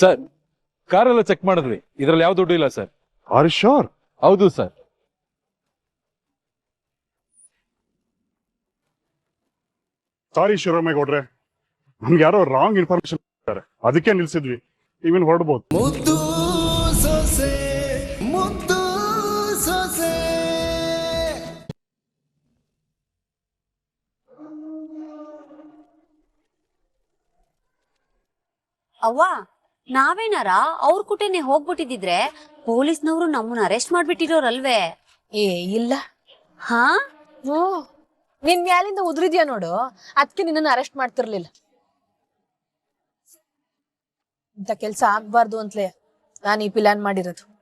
Sir ಕಾರೆಲ್ಲ check ಮಾಡಿದ್ವಿ. ಇದ್ರಲ್ಲಿ ಯಾವ ದುಡ್ಡು ಇಲ್ಲ ಸರ್ ಆರ್ ಶೋರ್ ಹೌದು ಸರ್ ಸಾರಿ ಶಿವರಾಮೇಗೌಡ್ರೆ ನಮ್ಗೆ ಯಾರೋ ರಾಂಗ್ ಇನ್ಫಾರ್ಮೇಶನ್ ಅದಕ್ಕೆ ನಿಲ್ಸಿದ್ವಿ. ಇವನ್ ಹೊರಡ್ಬೋದು. ಮುದ್ದು ಸೊಸೆ ಮುದ್ದು ಸೊಸೆ. ಅವ್ವ ನಾವೇನಾರ ಅವ್ರ ಕುಟೇನೆ ಹೋಗ್ಬಿಟ್ಟಿದ್ರೆ ಪೊಲೀಸ್ನವರು ನಮ್ಮನ್ನ ಅರೆಸ್ಟ್ ಮಾಡ್ಬಿಟ್ಟಿರೋರಲ್ವೇ? ಏ ಇಲ್ಲ. ಹಾ? ಓ ನಿನ್ ಮ್ಯಾಲಿಂದ ಉದ್ರಿದ್ಯಾ ನೋಡು. ಅದಕ್ಕೆ ನಿನ್ನನ್ನು ಅರೆಸ್ಟ್ ಮಾಡ್ತಿರ್ಲಿಲ್ಲ. ಇಂಥ ಕೆಲ್ಸ ಆಗ್ಬಾರ್ದು ಅಂತಲೇ ನಾನು ಈ ಪ್ಲಾನ್ ಮಾಡಿರೋದು.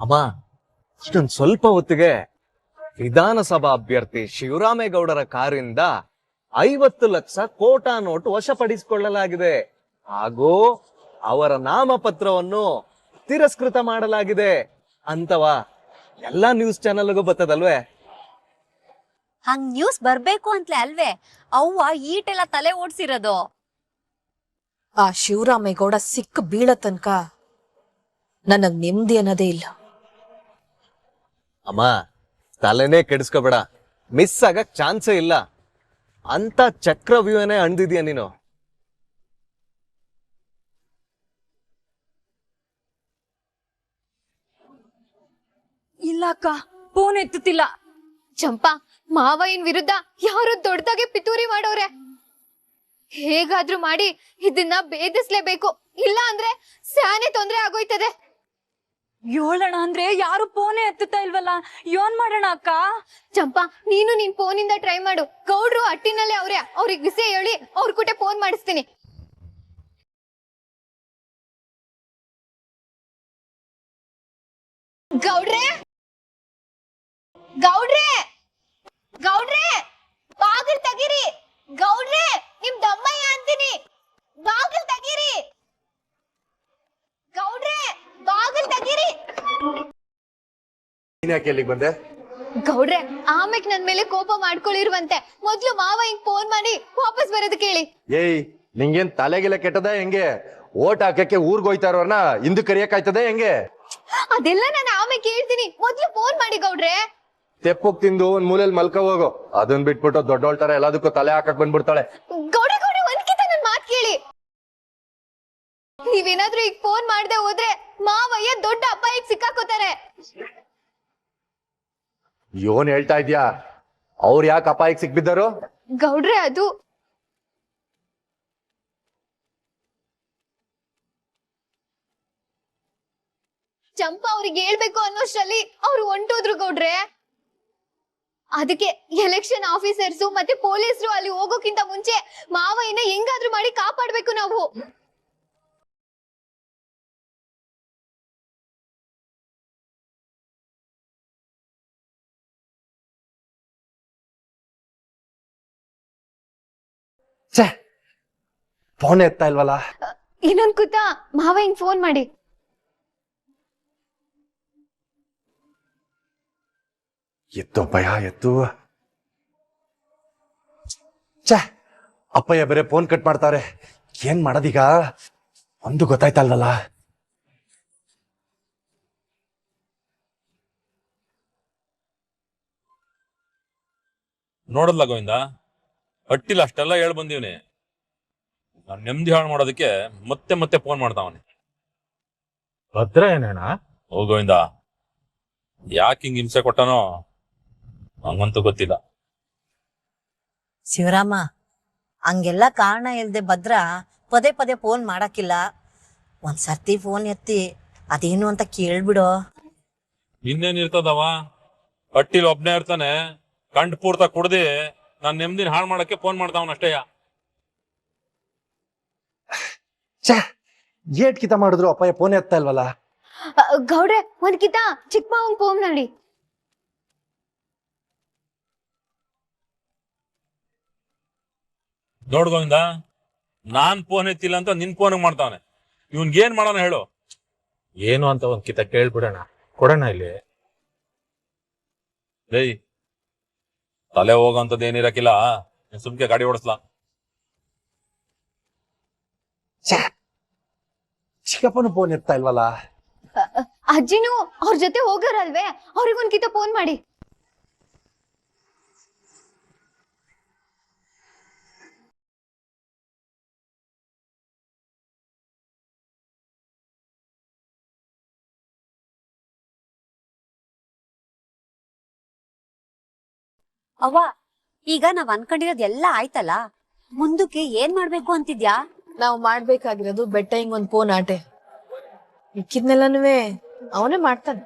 ಅಮ್ಮ ಇಷ್ಟೊಂದ್ ಸ್ವಲ್ಪ ಹೊತ್ತಿಗೆ ವಿಧಾನಸಭಾ ಅಭ್ಯರ್ಥಿ ಶಿವರಾಮೇಗೌಡರ ಕಾರಿಂದ ಐವತ್ತು ಲಕ್ಷ ಕೋಟಾ ನೋಟು ವಶಪಡಿಸಿಕೊಳ್ಳಲಾಗಿದೆ. ಹಾಗೂ ಅವರ ನಾಮಪತ್ರವನ್ನು ತಿರಸ್ಕೃತ ಮಾಡಲಾಗಿದೆ. ಅಂತವ ಎಲ್ಲಾ ನ್ಯೂಸ್ ಚಾನೆಲ್ಗೂ ಬರ್ತದಲ್ವೇ? ಹಂಗ್ ನ್ಯೂಸ್ ಬರ್ಬೇಕು ಅಂತಲೇ ಅಲ್ವೇ? ಅವ್ವ ಈಟೆಲ್ಲ ತಲೆ ಓಡ್ಸಿರೋದು. ಆ ಶಿವರಾಮೇಗೌಡ ಸಿಕ್ಕ ಬೀಳ ತನಕ ನನಗ್ ನೆಮ್ಮದಿ ಅನ್ನೋದೇ ಇಲ್ಲ. ಅಮ್ಮ ತಲೆನೇ ಕೆಡಿಸ್ಕೋಬೇಡ. ಮಿಸ್ ಆಗಕ್ ಚಾನ್ಸೇ ಇಲ್ಲ. ಅಂತ ಚಕ್ರವ್ಯೂಹನೇ ಅಣ್ದಿದ್ಯಾ ನೀನು? ಇಲ್ಲ ಅಕ್ಕ ಫೋನ್ ಎತ್ತುತ್ತಿಲ್ಲ. ಚಂಪಾ, ಮಾವಯ್ಯನ್ ವಿರುದ್ಧ ಯಾರು ದೊಡ್ಡದಾಗೆ ಪಿತೂರಿ ಮಾಡೋರೆ. ಹೇಗಾದ್ರೂ ಮಾಡಿ ಇದನ್ನ ಭೇದಿಸ್ಲೇಬೇಕು ಇಲ್ಲ ಅಂದ್ರೆ ಸ್ಯಾನೆ ತೊಂದ್ರೆ ಆಗೋಯ್ತದೆ. ಏಳಣ ಅಂದ್ರೆ ಯಾರು ಫೋನೇ ಎತ್ತುತ್ತಾ ಇಲ್ವಲ್ಲ? ಯೋನ್ ಮಾಡೋಣ ಅಕ್ಕ? ಚಂಪಾ, ನೀನು ನಿನ್ ಫೋನಿಂದ ಟ್ರೈ ಮಾಡು. ಗೌಡ್ರು ಅಟ್ಟಿನಲ್ಲೇ ಅವ್ರೆ. ಅವ್ರಿಗೆ ವಿಷಯ ಹೇಳಿ ಅವ್ರ ಕೂಟೆ ಫೋನ್ ಮಾಡಿಸ್ತೀನಿ. ಗೌಡ್ರೆ? ಗೌಡ್ರೆ? ಗೌಡ್ರೆ? ಬಾಗಿಲ್ ತೆಗೀರಿ. ಗೌಡ್ರೆ ನಿಮ್ ದಮ್ಮಯ್ಯ ಅಂತೀನಿ ಬಾಗಿಲ್ ತೆಗೀರಿ ಗೌಡ್ರೆ ಬಾಗಿಲ್ ತೆಗೀರಿ ಯಾಕೆ ಇಲ್ಲಿಗೆ ಬಂದೆ? ಗೌಡ್ರೆ ಆಮೇಲೆ ನನ್ ಮೇಲೆ ಕೋಪ ಮಾಡ್ಕೊಳ್ಳಿರುವಂತೆ ಮೊದ್ಲು ಮಾವ ಹಿಂಗ್ ಫೋನ್ ಮಾಡಿ ವಾಪಸ್ ಬರೋದು ಕೇಳಿ. ಏಯ್ ನಿಂಗೇನ್ ತಲೆಗೆಲ್ಲ ಕೆಟ್ಟದ ಹೆಂಗೆ? ಓಟ್ ಹಾಕಕ್ಕೆ ಊರ್ಗ್ ಹೋಯ್ತಾ ಇರೋರ್ನ ಹಿಂದ್ ಕರಿಯಕ್ಕಾಯ್ತದೆ ಹೆಂಗೆ? ಅದೆಲ್ಲ ನಾನು ಆಮೇಲೆ ಕೇಳ್ತೀನಿ ಮೊದ್ಲು ಫೋನ್ ಮಾಡಿ ಗೌಡ್ರೆ. ತೆಪ್ಪೋಗ್ ತಿಂದು ಒಂದ್ ಮೂಲೆಯಲ್ಲಿ ಮಲ್ಕ ಹೋಗು. ಅದನ್ ಬಿಟ್ಬಿಟ್ಟು ದೊಡ್ಡೋಳ್ ತರ ಎಲ್ಲದಕ್ಕೂ ತಲೆ ಹಾಕಕ್ ಬಂದ್ಬಿಡ್ತಾಳೆ. ಗೌಡ್ರೆ ಗೌಡ್ರೆ ಒಂದ್ಕಿತ ನನ್ ಮಾತ್ ಕೇಳಿ. ನೀವೇನಾದ್ರೂ ಈಗ ಫೋನ್ ಮಾಡದೆ ಹೋದ್ರೆ ಮಾವಯ್ಯ ದೊಡ್ಡ ಅಪಾಯಕ್ ಸಿಕ್ಕಾಕೋತಾರೆ. ಯೋನ್ ಹೇಳ್ತಾ ಇದ್ಯಾ? ಅವ್ರ ಯಾಕೆ ಅಪಾಯಕ್ಕೆ ಸಿಕ್ಬಿದ್ದರು? ಗೌಡ್ರೆ, ಅದು ಚಂಪಾ ಅವ್ರಿಗೆ ಹೇಳ್ಬೇಕು ಅನ್ನೋಷ್ಟರಲ್ಲಿ ಅವ್ರು ಹೊಂಟೋದ್ರು ಗೌಡ್ರೆ. ಅದಕ್ಕೆ ಎಲೆಕ್ಷನ್ ಆಫೀಸರ್ಸು ಮತ್ತೆ ಪೊಲೀಸರು ಅಲ್ಲಿ ಹೋಗೋಕ್ಕಿಂತ ಮುಂಚೆ ಮಾವಯ್ಯನ ಹೆಂಗಾದ್ರೂ ಮಾಡಿ ಕಾಪಾಡ್ಬೇಕು ನಾವು. ಛೇ ಫೋನ್ ಎತ್ತಾ ಇಲ್ವಲ್ಲ? ಇನ್ನೊಂದ್ ಕೂತ ಮಾವಯ್ಯಂಗ್ ಫೋನ್ ಮಾಡಿ. ಎತ್ತು ಭಯ ಎತ್ತು. ಛೇ ಅಪ್ಪಯ್ಯ ಬೇರೆ ಫೋನ್ ಕಟ್ ಮಾಡ್ತಾರೆ. ಏನ್ ಮಾಡೋದೀಗ? ಒಂದು ಗೊತ್ತಾಯ್ತಲ್ವಲ್ಲ? ನೋಡಲ್ಲ ಗೋವಿಂದ? ಹಟ್ಟಿಲ್ಲ ಅಷ್ಟೆಲ್ಲ ಹೇಳ್ ಬಂದೀವ್ನಿ. ನಾನ್ ನೆಮ್ಮದಿ ಹಾಳು ಮಾಡೋದಕ್ಕೆ ಮತ್ತೆ ಮತ್ತೆ ಫೋನ್ ಮಾಡ್ತಾವನಿ ಭದ್ರ ಏನೇನ? ಓ ಗೋವಿಂದ ಯಾಕೆ ಹಿಂಗ್ ಹಿಂಸೆ ಕೊಟ್ಟನೋ ಹಂಗಂತೂ ಗೊತ್ತಿಲ್ಲ. ಶಿವರಾಮ ಹಂಗೆಲ್ಲ ಕಾರಣ ಇಲ್ದೆ ಭದ್ರ ಪದೇ ಪದೇ ಫೋನ್ ಮಾಡಕ್ಕಿಲ್ಲ. ಒಂದ್ ಸರ್ತಿ ಫೋನ್ ಎತ್ತಿ ಅದೇನು ಅಂತ ಕೇಳ್ಬಿಡು. ಇನ್ನೇನ್ ಇರ್ತದವ? ಹಟ್ಟಿಲ್ ಒಬ್ನೇ ಇರ್ತಾನೆ ಕಂಡ್ ಪೂರ್ತ ಕುಡ್ದಿ ನಾನ್ ನೆಮ್ಮದಿನ ಹಾಳು ಮಾಡಕ್ಕೆ ಫೋನ್ ಮಾಡ್ತಾವ್ ಅಷ್ಟೇಯ ಛೇ ಏಟ್ ಕಿತ ಮಾಡಿದ್ರು ಅಪ್ಪಯ್ಯ ಫೋನ್ ಎತ್ತಾ ಇಲ್ವಲ್ಲ? ಗೌಡ್ರೆ ಒಂದ್ ಒಂದ್ಕಿತ ಚಿಕ್ಕ ಫೋನ್ ನೋಡಿ. ನೋಡ್ ಗೋವಿಂದ ನಾನ್ ಫೋನ್ ಎತ್ತಿಲ್ಲ ಅಂತ ನಿನ್ ಫೋನ್ ಮಾಡ್ತಾವನೆ. ಇವ್ನ್ಗ್ ಏನ್ ಮಾಡೋಣ ಹೇಳು. ಏನು ಅಂತ ಒಂದ್ ಕಿತ ಕೇಳ್ಬಿಡೋಣ. ಕೊಡೋಣ ಇಲ್ಲಿ. ಏಯ್ ತಲೆ ಹೋಗೋಂಥದ್ದು ಏನಿರಕ್ಕಿಲ್ಲ ನೀನ್ ಸುಮ್ಕೆ ಗಾಡಿ ಓಡಿಸ್ಲಾ. ಚಿಕ್ಕಪ್ಪನ ಫೋನ್ ಇರ್ತಾ ಇಲ್ವಲ್ಲ? ಅಜ್ಜಿನೂ ಅವ್ರ ಜೊತೆ ಹೋಗರಲ್ವೇ? ಅವ್ರಿಗೊಂದ್ ಕಿತ ಫೋನ್ ಮಾಡಿ. ಅವ್ವ ಈಗ ನಾವ್ ಅನ್ಕೊಂಡಿರೋದ್ ಎಲ್ಲ ಆಯ್ತಲ್ಲ? ಮುಂದಕ್ಕೆ ಏನ್ ಮಾಡ್ಬೇಕು ಅಂತಿದ್ಯಾ? ನಾವು ಮಾಡ್ಬೇಕಾಗಿರೋದು ಬೆಟ್ಟ ಹಿಂಗ್ ಒಂದ್ ಫೋನ್ ಆಟೆ ಇಕ್ಕಿದ್ನೆಲ್ಲನೂ ಅವನೇ ಮಾಡ್ತಾನೆ.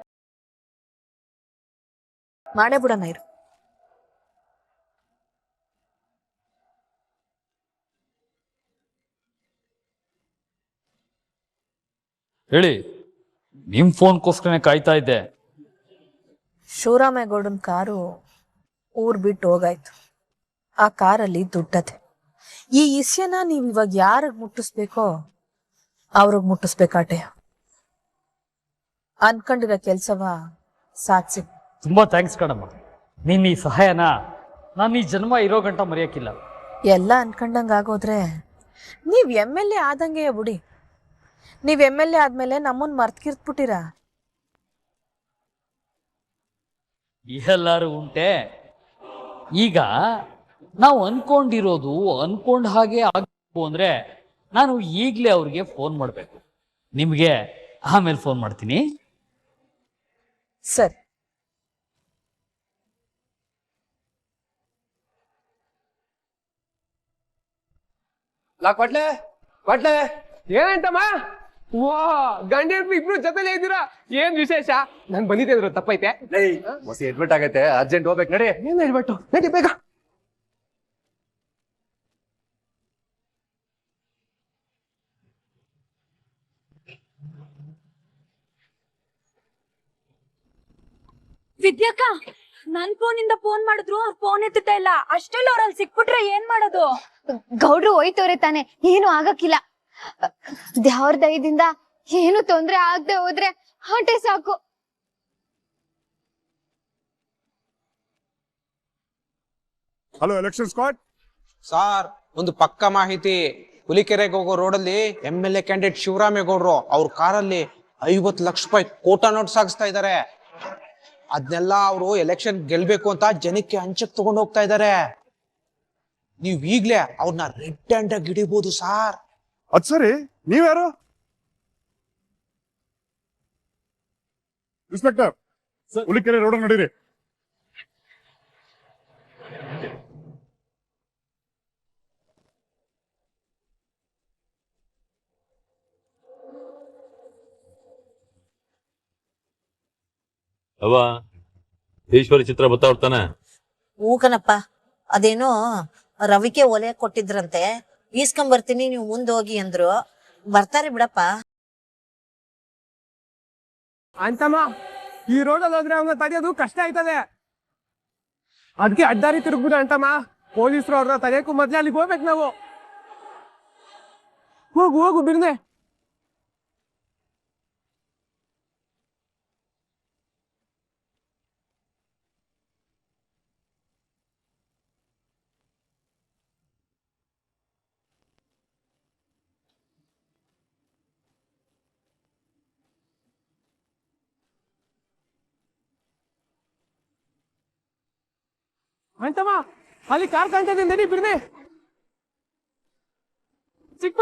ಮಾಡೇ ಬಿಡೋಣ ಇರು. ಹೇಳಿ ನಿಮ್ ಫೋನ್ಗೋಸ್ಕರನೇ ಕಾಯ್ತಾ ಇದ್ದೆ. ಶಿವರಾಮೇಗೌಡನ್ ಕಾರು ಊರ್ ಬಿಟ್ಟು ಹೋಗಾಯ್ತು. ಆ ಕಾರಲ್ಲಿ ದುಡ್ಡತೆ ಈ ಇಸ್ಯನ ನೀವ್ ಇವಾಗ ಯಾರಿಗೆ ಮುಟ್ಟಿಸ್ಬೇಕೋ ಅವ್ರಿಗೆ ಮುಟ್ಟಿಸ್ಬೇಕಾಟೆ. ಅನ್ಕೊಂಡಿರೋ ಕೆಲ್ಸವ ಸಾಧಿಸಿ. ತುಂಬಾ ಥ್ಯಾಂಕ್ಸ್ ಕಣಮ್ಮ. ನಿನ್ನ ಈ ಸಹಾಯನ ನಾನು ಈ ಜನ್ಮ ಇರೋ ಗಂಟ ಮರೆಯಕ್ಕಿಲ್ಲ. ಎಲ್ಲ ಅನ್ಕೊಂಡಂಗ ಆಗೋದ್ರೆ ನೀವ್ ಎಂ ಎಲ್ ಎ ಆದಂಗೆ ಬಿಡಿ. ನೀವ್ ಎಂ ಎಲ್ ಎ ಆದ್ಮೇಲೆ ನಮ್ಮನ್ ಮರ್ತ್ಕಿರ್ತ್ಬಿಟ್ಟಿರ? ಎಲ್ಲಾರು ಉಂಟೆ. ಈಗ ನಾವು ಅನ್ಕೊಂಡಿರೋದು ಅನ್ಕೊಂಡ ಹಾಗೆ ಆಗಬೇಕು ಅಂದ್ರೆ ನಾನು ಈಗಲೇ ಅವ್ರಿಗೆ ಫೋನ್ ಮಾಡಬೇಕು. ನಿಮಗೆ ಆಮೇಲೆ ಫೋನ್ ಮಾಡ್ತೀನಿ. ಸರಿ. ಲಾ ಕೊಟ್ಲೆ ಕೊಟ್ಲೆ ಏನಂತಮ್ಮ ವಾ ಗಂಡ ಹೆಂಡ್ರು ಇಬ್ರು ಜೊತೆಲೇ ಇದ್ದೀರಾ? ಏನ್ ವಿಶೇಷ? ನಾನ್ ಬಂದಿದ್ದೆ ತಪ್ಪೈತೆ. ತಪ್ಪೈತೆ ಹೊಸ ಎಡ್ಮಿಟ್ ಆಗೈತೆ ಅರ್ಜೆಂಟ್ ಹೋಗ್ಬೇಕು ನಡಿ. ಏನ್ ಹೇಳ್ಬಿಟ್ಟು ನಡಿ ಬೇಗ. ವಿದ್ಯಾಕ ನನ್ ಫೋನಿಂದ ಫೋನ್ ಮಾಡಿದ್ರು ಅವ್ರ ಫೋನ್ ಎತ್ತುತ್ತಾ ಇಲ್ಲ. ಅಷ್ಟೆಲ್ಲ ಅವ್ರಲ್ಲಿ ಸಿಕ್ಬಿಟ್ರೆ ಏನ್ ಮಾಡೋದು? ಗೌಡ್ರು ಹೋಯ್ತವ್ರೆ ತಾನೆ. ಏನು ಆಗಕ್ಕಿಲ್ಲ. ದೇವ್ರ ದಯದಿಂದ ಏನು ತೊಂದ್ರೆ ಆಗದೆ ಹೋದ್ರೆ ಆಟೆ ಸಾಕು. ಹಲೋ ಎಲೆಕ್ಷನ್ ಸ್ಕ್ವಾಡ್ ಸಾರ್ ಒಂದು ಪಕ್ಕ ಮಾಹಿತಿ. ಹುಲಿಕೆರೆಗೆ ಹೋಗೋ ರೋಡಲ್ಲಿ ಎಂ ಎಲ್ ಎ ಕ್ಯಾಂಡಿಡೇಟ್ ಶಿವರಾಮೇಗೌಡರು ಅವ್ರ ಕಾರಲ್ಲಿ ಐವತ್ತು ಲಕ್ಷ ರೂಪಾಯಿ ಕೋಟಾ ನೋಟ್ ಸಾಗಿಸ್ತಾ ಇದ್ದಾರೆ ಅದನ್ನೆಲ್ಲ ಅವರು ಎಲೆಕ್ಷನ್ ಗೆಲ್ಬೇಕು ಅಂತ ಜನಕ್ಕೆ ಹಂಚಕ್ ತಗೊಂಡು ಹೋಗ್ತಾ ಇದ್ದಾರೆ ನೀವ್ ಈಗ್ಲೇ ಅವ್ರನ್ನ ರೆಡ್ ಹ್ಯಾಂಡ್ ಆಗಿ ಹಿಡಿಬಹುದು ಸಾರ್ ಅದ್ ಸರಿ. ನೀವ್ಯಾರು? ಇನ್ಸ್ಪೆಕ್ಟರ್ ಹುಲಿಕೆರೆ ರೋಡ್ ನಡೀರಿ. ಅವ ಈಶ್ವರಿ ಚಿತ್ರ ಬರ್ತಾವ್ತಾನೆ ಹ್ಞೂ ಕಣಪ್ಪ. ಅದೇನೋ ರವಿಕೆ ಒಲೆ ಕೊಟ್ಟಿದ್ರಂತೆ. ಈಸ್ಕೊಂಡ್ ಬರ್ತೀನಿ, ನೀವು ಮುಂದೋಗಿ ಅಂದ್ರು. ಬರ್ತಾರೆ ಬಿಡಪ್ಪ. ಅಂತಮ್ಮ ಈ ರೋಡಲ್ಲಿ ಹೋದ್ರೆ ಅವನ್ನ ತಡೆಯೋದು ಕಷ್ಟ ಆಯ್ತದೆ. ಅದಕ್ಕೆ ಅಡ್ಡಾರಿ ತಿರುಗ್ಬಿಡ ಅಂತಮ್ಮ. ಪೊಲೀಸರು ಅವ್ರನ್ನ ತಡೆಯಕ್ಕೂ ಮೊದ್ಲೇ ಅಲ್ಲಿಗೆ ಹೋಗ್ಬೇಕು ನಾವು. ಹೋಗು ಹೋಗು ಬಿರ್ನೆ. ಅಂತಮ್ಮ ಅಲ್ಲಿ ಕಾರ್ ಕಾಣ್ತದೆ ನಡಿ ಬಿಡ್ನೆ ಚಿಕ್ಕ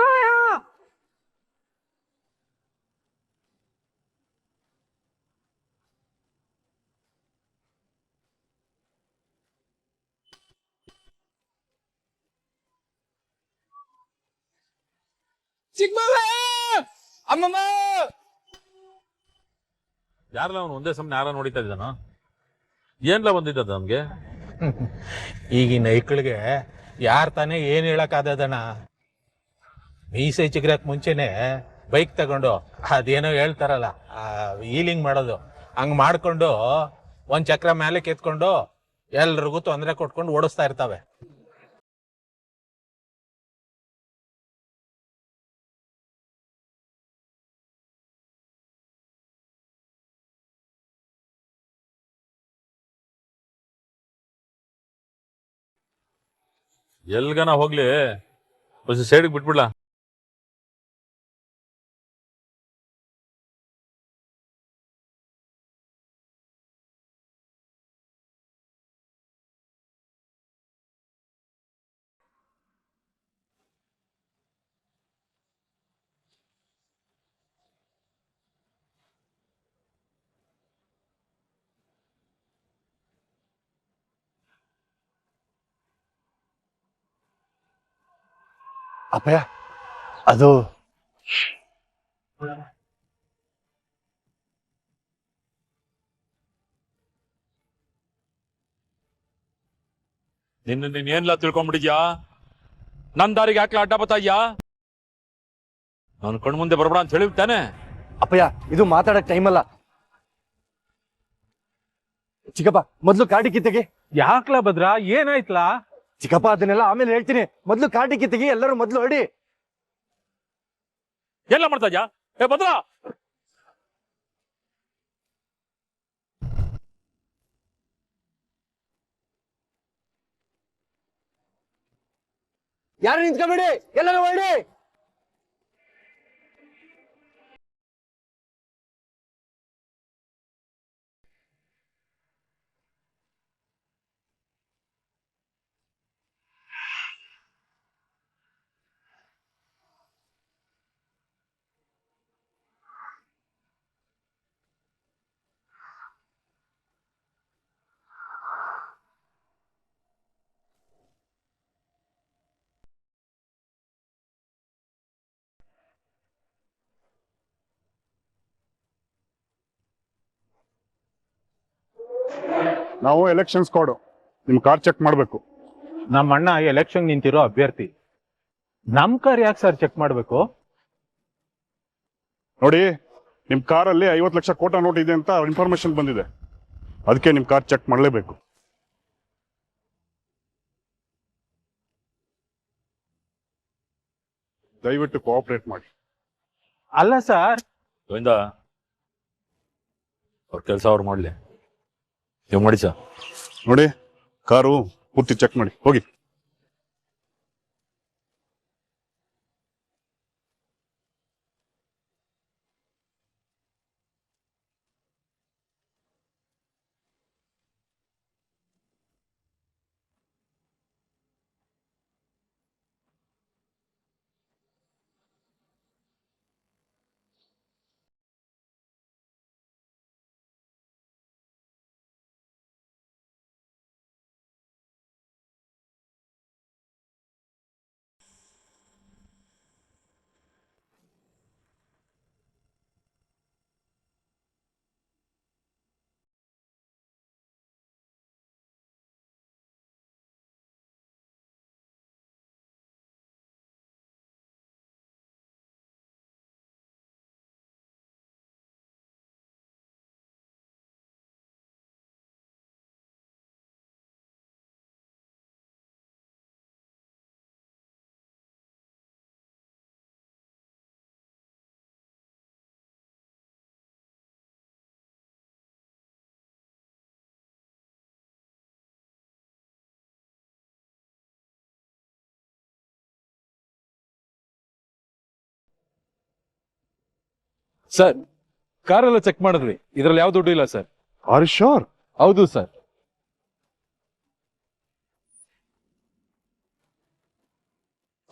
ಚಿಕ್ಕ ಅಮ್ಮಮ್ಮ. ಯಾರಲ್ಲ ಅವನು? ಒಂದೇ ಸಮ್ ಯಾರ ನೋಡಿತಾ ಇದ್ದಾನ? ಏನ್ಲ ಬಂದಿದ್ದ ನಮ್ಗೆ? ಈಗಿನ ಐಕ್ಳಿಗೆ ಯಾರು ತಾನೇ ಏನು ಹೇಳಕ್ಕಾದದಣ್ಣ ಮೀಸೆ ಚಿಗ್ರಕ್ ಮುಂಚೆನೆ ಬೈಕ್ ತಗೊಂಡು, ಅದೇನೋ ಹೇಳ್ತಾರಲ್ಲ ಹೀಲಿಂಗ್ ಮಾಡೋದು. ಹಂಗೆ ಮಾಡ್ಕೊಂಡು ಒಂದು ಚಕ್ರ ಮೇಲೆ ಕೆತ್ಕೊಂಡು ಎಲ್ರಿಗೂ ತೊಂದರೆ ಕೊಟ್ಕೊಂಡು ಓಡಿಸ್ತಾ ಇರ್ತಾವೆ. ಎಲ್ಗನ ಹೋಗ್ಲಿ. ಸೈಡ್ಗೆ ಬಿಟ್ಬಿಡ್ಲಾ? ಅಪ್ಪಯ್ಯ ಅದು ನಿನ್ನ ನೀನ್ ಏನ್ಲ ತಿಳ್ಕೊಂಡ್ಬಿಟ್ಟಿದ್ಯಾ ನನ್ ದಾರಿಗೆ ಯಾಕೆ ಅಡ್ಡ ಬತ್ತಾಯ್ಯಾ ನಾನು ಕಣ್ ಮುಂದೆ ಬರಬೇಡ ಅಂತ ಹೇಳಿಬಿಡ್ತಾನೆ. ಅಪ್ಪಯ್ಯ ಇದು ಮಾತಾಡಕ್ ಟೈಮ್ ಅಲ್ಲ. ಚಿಕ್ಕಪ್ಪ ಮೊದ್ಲು ಕಾಡಿ ಕಿತ್ತಗೆ. ಯಾಕ್ಲ ಭದ್ರ? ಏನಾಯ್ತ್ಲಾ? ಚಿಕ್ಕಪ್ಪ ಅದನ್ನೆಲ್ಲ ಆಮೇಲೆ ಹೇಳ್ತೀನಿ. ಮೊದ್ಲು ಕಾಟಿ ಕಿತ್ತಿಗೆ ಎಲ್ಲರೂ ಮೊದ್ಲು ಹೊಡಿ. ಎಲ್ಲ ಮಾಡ್ತಾ ಇದ್ಯಾ? ಏ ಭದ್ರಾ! ಯಾರು ನಿಂತ್ಕೊಬೇಡಿ ಎಲ್ಲರೂ ಹೊಡಿ ನಾವು ಎಲೆಕ್ಷನ್ ಕೊಡು. ನಿಮ್ ಕಾರ್ ಚೆಕ್ ಮಾಡ್ಬೇಕು. ನಮ್ಮ ಅಣ್ಣ ಎಲೆಕ್ಷನ್ ನಿಂತಿರೋ ಅಭ್ಯರ್ಥಿ. ನಮ್ ಕಾರ್ ಯಾಕೆ ಸರ್ ಚೆಕ್ ಮಾಡ್ಬೇಕು? ನೋಡಿ ನಿಮ್ ಕಾರಲ್ಲಿ ಐವತ್ತು ಲಕ್ಷ ಕೋಟ ನೋಟ್ ಇದೆ ಅಂತ ಇನ್ಫಾರ್ಮೇಶನ್ ಬಂದಿದೆ. ಅದಕ್ಕೆ ನಿಮ್ ಕಾರ್ ಚೆಕ್ ಮಾಡಲೇಬೇಕು. ದಯವಿಟ್ಟು ಕೋಆಪರೇಟ್ ಮಾಡಿ. ಅಲ್ಲ ಸರ್ ಗೋವಿಂದ ಅವ್ರ ಕೆಲಸ ಅವ್ರು ಮಾಡ್ಲಿ. ಮಾಡಿ ಸರ್ ನೋಡಿ ಕಾರು ಪೂರ್ತಿ ಚೆಕ್ ಮಾಡಿ. ಹೋಗಿ. ಸರ್ ಕಾರೆಲ್ಲ ಚೆಕ್ ಮಾಡಿದ್ವಿ. ಇದ್ರಲ್ಲಿ ಯಾವ ದುಡ್ಡು ಇಲ್ಲ ಸರ್. ಆರ್ ಶೋರ್ ಹೌದು ಸರ್.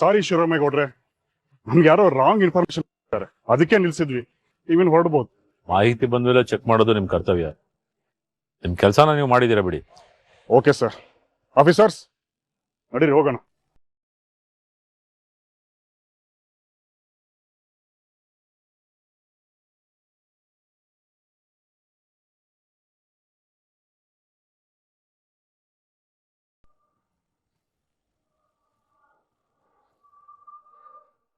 ಸಾರಿ ಶಿವರಾಮೇಗೌಡ್ರೆ ನಮ್ಗೆ ಯಾರೋ ರಾಂಗ್ ಇನ್ಫಾರ್ಮೇಶನ್ ಅದಕ್ಕೆ ನಿಲ್ಸಿದ್ವಿ. ಇವನ್ ಹೊರಡ್ಬೋದು. ಮಾಹಿತಿ ಬಂದ್ಮೇಲೆ ಚೆಕ್ ಮಾಡೋದು ನಿಮ್ ಕರ್ತವ್ಯ. ನಿಮ್ ಕೆಲಸನ ನೀವು ಮಾಡಿದೀರಾ ಬಿಡಿ. ಓಕೆ ಸರ್ ಆಫೀಸರ್ಸ್ ನಡೀರಿ ಹೋಗೋಣ.